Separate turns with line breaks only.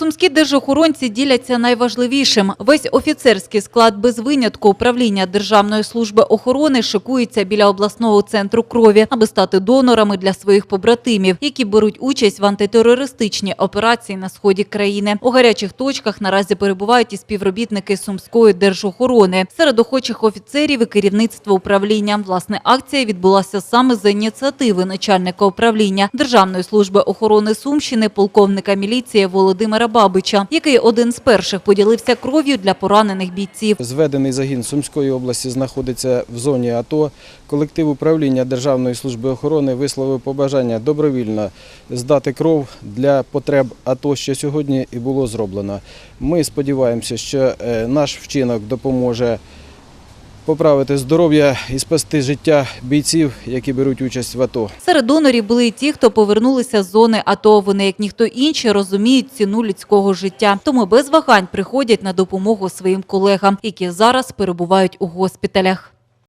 Сумські держохоронці діляться найважливішим. Весь офіцерський склад без винятку управління Державної служби охорони шикується біля обласного центру крові, аби стати донорами для своїх побратимів, які беруть участь в антитерористичній операції на сході країни. У гарячих точках наразі перебувають і співробітники Сумської держохорони. Серед охочих офіцерів і керівництво управління. Власне, акція відбулася саме за ініціативи начальника управління Державної служби охорони Сумщини, полковника міліції Володимира Бабича, який один з перших поділився кров'ю для поранених бійців.
Зведений загін Сумської області знаходиться в зоні АТО. Колектив управління Державної служби охорони висловив побажання добровільно здати кров для потреб АТО, що сьогодні і було зроблено. Ми сподіваємося, що е, наш вчинок допоможе поправити здоров'я і спасти життя бійців, які беруть участь в АТО.
Серед донорів були і ті, хто повернулися з зони АТО. Вони, як ніхто інший, розуміють ціну людського життя. Тому без вагань приходять на допомогу своїм колегам, які зараз перебувають у госпіталях.